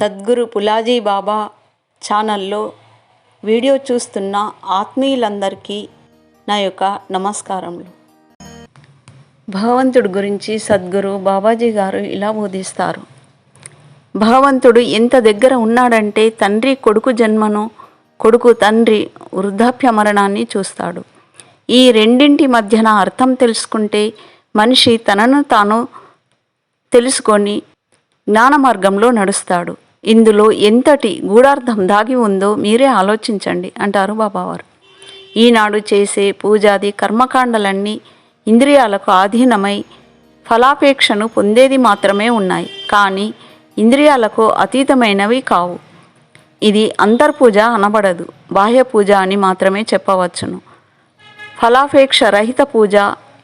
సద్గురు పులాజీ బాబా ఛానల్లో వీడియో చూస్తున్న ఆత్మీయులందరికీ నా యొక్క నమస్కారములు. భగవంతుడి గురించి సద్గురు బాబాజీ గారు ఇలా బోధిస్తారు. భగవంతుడు ఎంత దగ్గర ఉన్నాడంటే తండ్రి కొడుకు జన్మను కొడుకు తండ్రి వృద్ధాప్య మరణాన్ని చూస్తాడు. ఈ రెండింటి మధ్యన అర్థం తెలుసుకుంటే మనిషి తనను తాను తెలుసుకొని జ్ఞాన మార్గంలో నడుస్తాడు. ఇందులో ఎంతటి గూఢార్థం దాగి ఉందో మీరే ఆలోచించండి అంటారు బాబావారు. ఈనాడు చేసే పూజాది కర్మకాండలన్నీ ఇంద్రియాలకు ఆధీనమై ఫలాపేక్షను పొందేది మాత్రమే ఉన్నాయి కానీ ఇంద్రియాలకు అతీతమైనవి కావు. ఇది అంతర్పూజ అనబడదు బాహ్య పూజ అని మాత్రమే చెప్పవచ్చును. ఫలాపేక్ష రహిత పూజ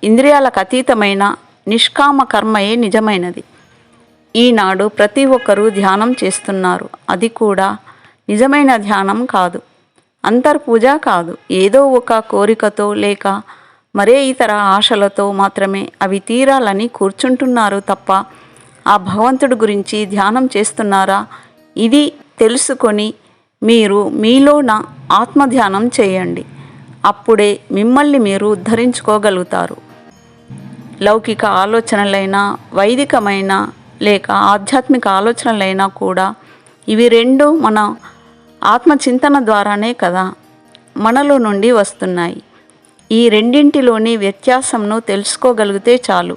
ఇంద్రియాలకు అతీతమైన నిష్కామ కర్మయే నిజమైనది. ఈనాడు ప్రతి ఒక్కరూ ధ్యానం చేస్తున్నారు. అది కూడా నిజమైన ధ్యానం కాదు. అంతర్పూజ కాదు. ఏదో ఒక కోరికతో లేక మరే ఇతర ఆశలతో మాత్రమే అవి తీరాలని కూర్చుంటున్నారు తప్ప ఆ భగవంతుడి గురించి ధ్యానం చేస్తున్నారా? ఇది తెలుసుకొని మీరు మీలోన ఆత్మధ్యానం చేయండి. అప్పుడే మిమ్మల్ని మీరు ఉద్ధరించుకోగలుగుతారు. లౌకిక ఆలోచనలైనా వైదికమైన లేక ఆధ్యాత్మిక ఆలోచనలైనా కూడా ఇవి రెండు మన ఆత్మచింతన ద్వారానే కదా మనలో నుండి వస్తున్నాయి. ఈ రెండింటిలోని వ్యత్యాసంను తెలుసుకోగలిగితే చాలు.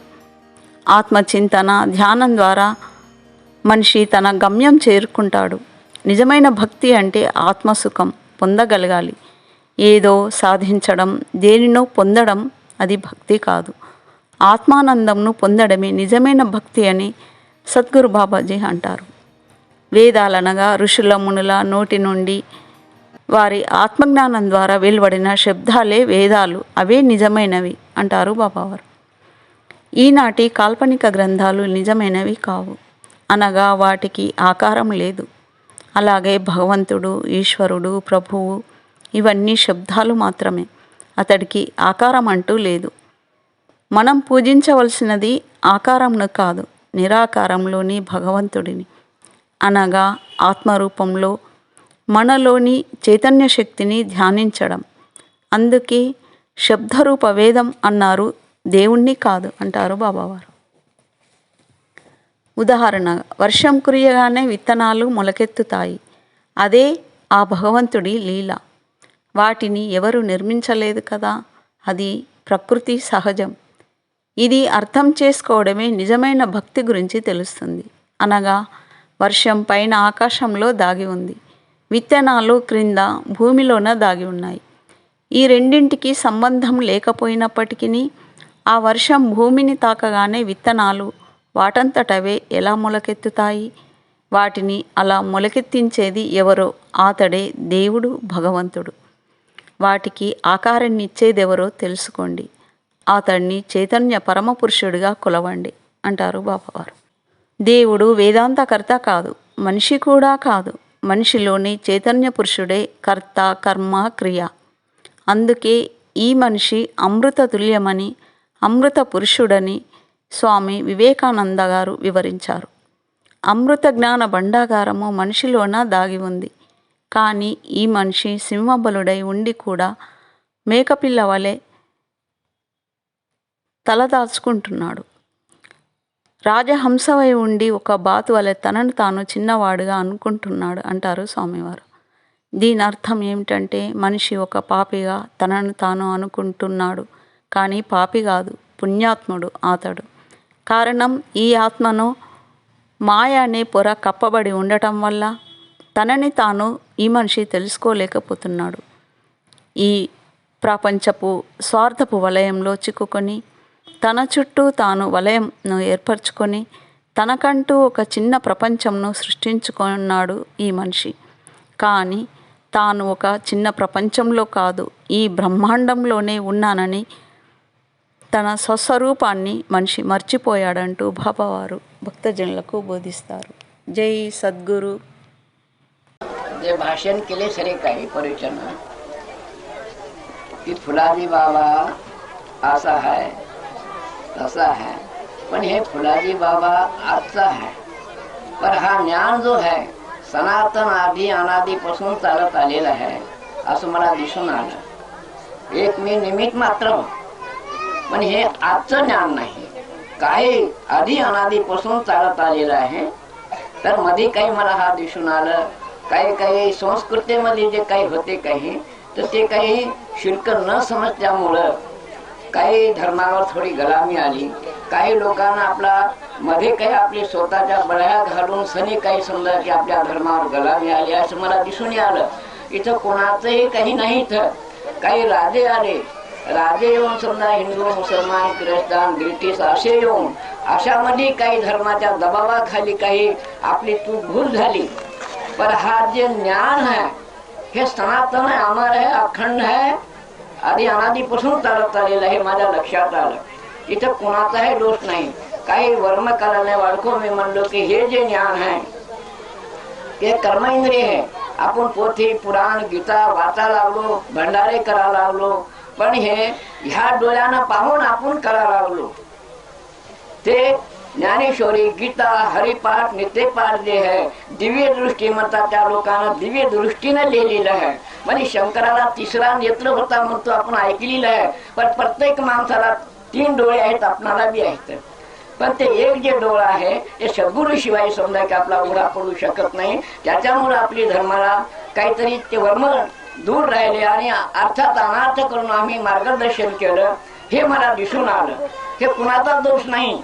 ఆత్మచింతన ధ్యానం ద్వారా మనిషి తన గమ్యం చేరుకుంటాడు. నిజమైన భక్తి అంటే ఆత్మసుఖం పొందగలగాలి. ఏదో సాధించడం దేనినో పొందడం అది భక్తి కాదు. ఆత్మానందంను పొందడమే నిజమైన భక్తి అని సద్గురు బాబాజీ అంటారు. వేదాలనగా ఋషుల మునుల నోటి నుండి వారి ఆత్మజ్ఞానం ద్వారా వెలువడిన శబ్దాలే వేదాలు అవే నిజమైనవి అంటారు బాబావారు. ఈనాటి కాల్పనిక గ్రంథాలు నిజమైనవి కావు. అనగా వాటికి ఆకారం లేదు. అలాగే భగవంతుడు ఈశ్వరుడు ప్రభువు ఇవన్నీ శబ్దాలు మాత్రమే. అతడికి ఆకారం అంటూ లేదు. మనం పూజించవలసినది ఆకారంను కాదు. నిరాకారంలోని భగవంతుడిని. అనగా ఆత్మరూపంలో మనలోని చైతన్య శక్తిని ధ్యానించడం. అందుకే శబ్దరూప వేదం అన్నారు దేవుణ్ణి కాదు అంటారు బాబావారు. ఉదాహరణ వర్షం కురియగానే విత్తనాలు మొలకెత్తుతాయి. అదే ఆ భగవంతుడి లీల. వాటిని ఎవరు నిర్మించలేదు కదా? అది ప్రకృతి సహజం. ఇది అర్థం చేసుకోవడమే నిజమైన భక్తి గురించి తెలుస్తుంది. అనగా వర్షం పైన ఆకాశంలో దాగి ఉంది. విత్తనాలు క్రింద భూమిలోన దాగి ఉన్నాయి. ఈ రెండింటికి సంబంధం లేకపోయినప్పటికీ ఆ వర్షం భూమిని తాకగానే విత్తనాలు వాటంతటవే ఎలా మొలకెత్తుతాయి? వాటిని అలా మొలకెత్తించేది ఎవరో? అతడే దేవుడు భగవంతుడు. వాటికి ఆకారాన్నిచ్చేదెవరో తెలుసుకోండి. అతన్ని చైతన్య పరమపురుషుడిగా కొలవండి అంటారు బాబావారు. దేవుడు వేదాంతకర్త కాదు మనిషి కూడా కాదు. మనిషిలోని చైతన్య పురుషుడే కర్త కర్మ క్రియ. అందుకే ఈ మనిషి అమృత తుల్యమని అమృత పురుషుడని స్వామి వివేకానంద గారు వివరించారు. అమృత జ్ఞాన భండాగారము మనిషిలోన దాగి ఉంది. కానీ ఈ మనిషి సింహబలుడై ఉండి కూడా మేకపిల్ల వలె తలదాచుకుంటున్నాడు రాజహంసవై ఉండి ఒక బాతు వలె తనను తాను చిన్నవాడుగా అనుకుంటున్నాడు అంటారు స్వామివారు. దీని అర్థం ఏమిటంటే మనిషి ఒక పాపిగా తనను తాను అనుకుంటున్నాడు కానీ పాపి కాదు పుణ్యాత్ముడు అతడు. కారణం ఈ ఆత్మను మాయ అనే పొర కప్పబడి ఉండటం వల్ల తనని తాను ఈ మనిషి తెలుసుకోలేకపోతున్నాడు. ఈ ప్రపంచపు స్వార్థపు వలయంలో చిక్కుకొని తన చుట్టూ తాను వలయంను ఏర్పరచుకొని తనకంటూ ఒక చిన్న ప్రపంచంను సృష్టించుకున్నాడు ఈ మనిషి కానీ తాను ఒక చిన్న ప్రపంచంలో కాదు ఈ బ్రహ్మాండంలోనే ఉన్నానని తన స్వస్వరూపాన్ని మనిషి మర్చిపోయాడంటూ బాబావారు భక్తజనులకు బోధిస్తారు జై సద్గురు जे भाषण केले सरे काही परिचन की फुलाजी बाबा असा आहे तसा आहे पण हे फुलाजी बाबा आजचा आहे पर हा ज्ञान जो है सनातन आधी अनादीपासून चालत आलेला आहे असं मला दिसून आलं। एक मी निमित्त मात्र हो। पण हे आजचं ज्ञान नाही। काही आधी अनादीपासून चालत आलेलं आहे। तर मध्ये काही मला हा दिसून आलं। काही काही संस्कृतीमध्ये जे काही होते काही तर ते काही शुल्क न समजल्यामुळं काही धर्मावर थोडी गलामी आली. काही लोकांना आपला मध्ये काही आपली स्वतःच्या बळ्या घालून सनी काही समजा की आपल्या धर्मावर गलामी आली असं मला दिसून आलं. इथं कोणाचंही काही नाही इथं. काही राजे आले. राजे येऊन समजा हिंदू मुसलमान ख्रिस्तान ब्रिटिश असे येऊन अशामध्ये काही धर्माच्या दबावाखाली काही आपली तू भूल झाली. पर हा जे ज्ञान आहे हे सनातन आहे अमर आहे अखंड आहे आधी अनादीपासून चालत आलेलं आहे माझ्या लक्षात आलं. इथं कोणाचाही दोष नाही. काही वर्म करायला वाढको मी म्हणलो की हे जे ज्ञान आहे ते कर्म इंद्रिय आहे. आपण पोथी पुराण गीता वाचा लागलो भंडारे करा लागलो पण हे ह्या डोळ्यानं पाहून आपण करा लागलो. ते ज्ञानेश्वरी गीता हरिपाठ नित्यपाठ जे आहे दिव्य दृष्टी म्हणतात त्या लोकांना दिव्य दृष्टीने लिहिलेलं आहे म्हणजे शंकराला तिसरा नेत्र होता म्हणतो आपण ऐकलेलं आहे पण प्रत्येक माणसाला तीन डोळे आहेत आपणाला बी आहेत. पण ते एक जे डोळा आहे ते सद्गुरु शिवाय समजा की आपला उघडा पडू शकत नाही. त्याच्यामुळे आपली धर्माला काहीतरी ते वर्म दूर राहिले आणि अर्थात अनार्थ करून आम्ही मार्गदर्शन केलं. हे मला दिसून आलं. हे कुणाचा दोष नाही.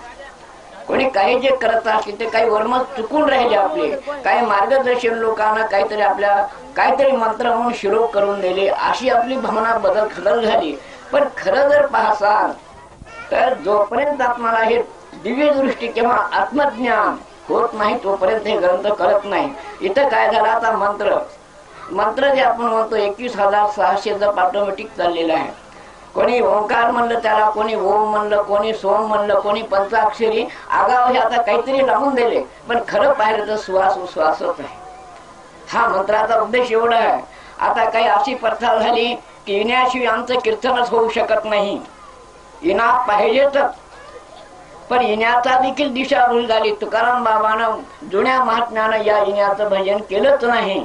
कोणी काही जे करत असतील ते काही वर्म चुकून राहिले आपले. काही मार्गदर्शन लोकांना काहीतरी आपल्या काहीतरी मंत्र म्हणून शिरोप करून दिले. अशी आपली भावना बदल खदल झाली. पण खरं जर पाहसाल तर जोपर्यंत आत्माला हे दिव्य दृष्टी किंवा आत्मज्ञान होत नाही तोपर्यंत हे ग्रंथ करत नाही. इथं काय झालं आता? मंत्र. मंत्र जे आपण म्हणतो एकवीस हजार सहाशे जप ऑटोमॅटिक चाललेलं आहे. कोणी ओंकार म्हणलं त्याला कोणी ओम म्हणलं कोणी सोम म्हणलं कोणी पंचाक्षरी आगाव हे आता काहीतरी लावून दिले. पण खरं पाहिलं तर श्वास उश्वासच आहे हा मंत्राचा उद्देश एवढा आहे. आता काही अशी प्रथा झाली की येण्याशिवाय आमचं कीर्तनच होऊ शकत नाही. येणार पाहिजेतच पण येण्याचा देखील दिशाभूल झाली. तुकाराम बाबानं जुन्या महात्म्यानं या येण्याचं भजन केलंच नाही.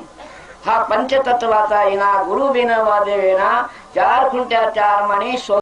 हा पंचतत्वाचा इना गुरु बिन वादेवेना चार खुंट्या चार मणी सो